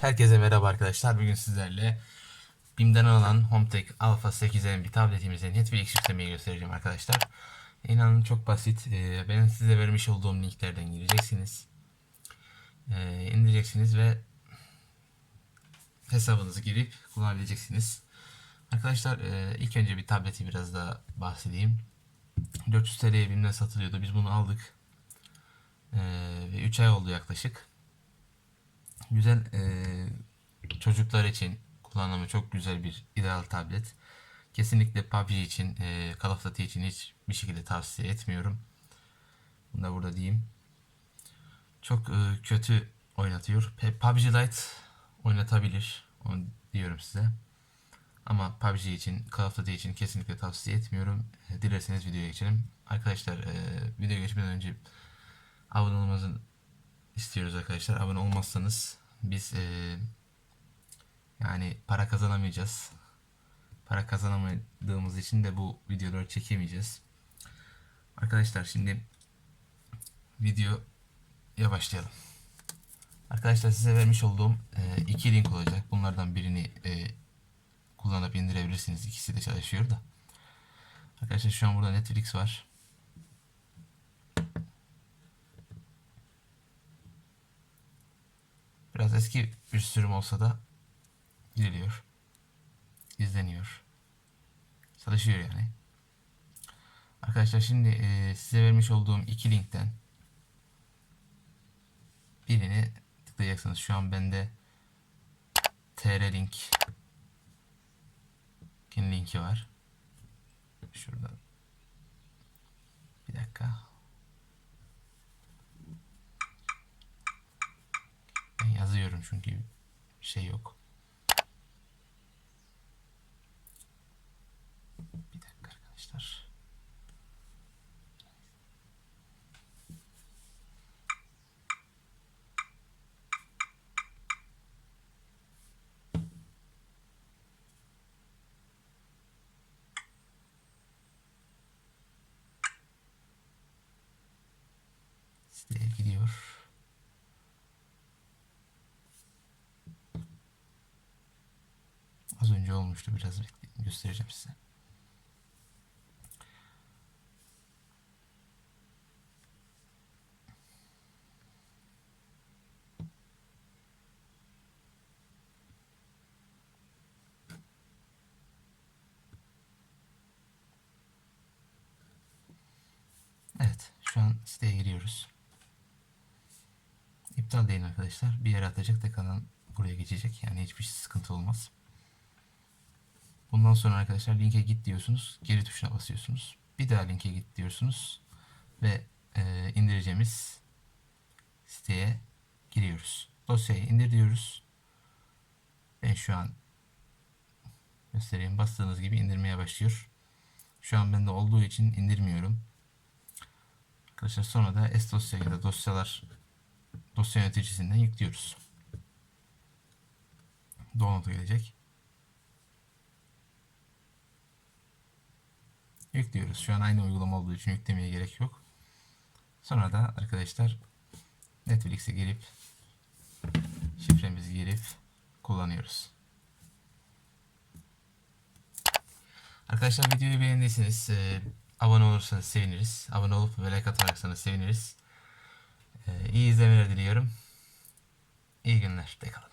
Herkese merhaba arkadaşlar. Bugün sizlerle BİM'den alınan HomeTech Alpha 8'in bir tabletimizin Netflix yüklemeyi göstereceğim arkadaşlar. İnanın çok basit. Ee, Ben size vermiş olduğum linklerden gireceksiniz. Ee, indireceksiniz ve hesabınızı girip kullanabileceksiniz. Arkadaşlar e, ilk önce bir tableti biraz daha bahsedeyim. 400 TL'ye BİM'den satılıyordu. Biz bunu aldık. Ee, Ve 3 ay oldu yaklaşık güzel eee, çocuklar için kullanımı çok güzel bir ideal tablet. Kesinlikle PUBG için, eee Call of Duty için hiçbir şekilde tavsiye etmiyorum. Bunu da burada diyeyim. Çok eee, kötü oynatıyor. PUBG Lite oynatabilir. Onu diyorum size. Ama PUBG için, Call of Duty için kesinlikle tavsiye etmiyorum. E, Dilerseniz videoya geçelim. Arkadaşlar eee videoya geçmeden önce abone olmanızı istiyoruz arkadaşlar. Abone olmazsanız biz eee, yani para kazanamayacağız. Para kazanamadığımız için de bu videoları çekemeyeceğiz. Arkadaşlar şimdi videoya başlayalım. Arkadaşlar size vermiş olduğum eee, iki link olacak. Bunlardan birini eee, kullanıp indirebilirsiniz. İkisi de çalışıyor da. Arkadaşlar şu an burada Netflix var. Biraz eski bir sürüm olsa da giriliyor. izleniyor. Çalışıyor yani. Arkadaşlar şimdi e, size vermiş olduğum iki linkten birini tıklayacaksınız. Şu an bende TR link linki var. Şurada. Bir dakika. Ben yazıyorum çünkü şey yok. Bir dakika arkadaşlar. Siteye gidiyor. Az önce olmuştu. Biraz bekleyin. Göstereceğim size. Evet. Şu an siteye giriyoruz. İptal deyin arkadaşlar. Bir yere atacak tekrardan buraya geçecek. Yani hiçbir sıkıntı olmaz. Bundan sonra arkadaşlar linke git diyorsunuz. Geri tuşuna basıyorsunuz. Bir daha linke git diyorsunuz. Ve e, indireceğimiz siteye giriyoruz. Dosyayı indir diyoruz. Ben şu an göstereyim. Bastığınız gibi indirmeye başlıyor. Şu an bende olduğu için indirmiyorum. Arkadaşlar sonra da S dosya ya da dosyalar dosya yöneticisinden yüklüyoruz. Download'a gelecek. Yüklüyoruz. Şu an aynı uygulama olduğu için yüklemeye gerek yok. Sonra da arkadaşlar Netflix'e girip şifremizi girip kullanıyoruz. Arkadaşlar videoyu beğendiyseniz e, abone olursanız seviniriz. Abone olup ve like atarsanız seviniriz. E, iyi izlemeler diliyorum. İyi günler. De kalın.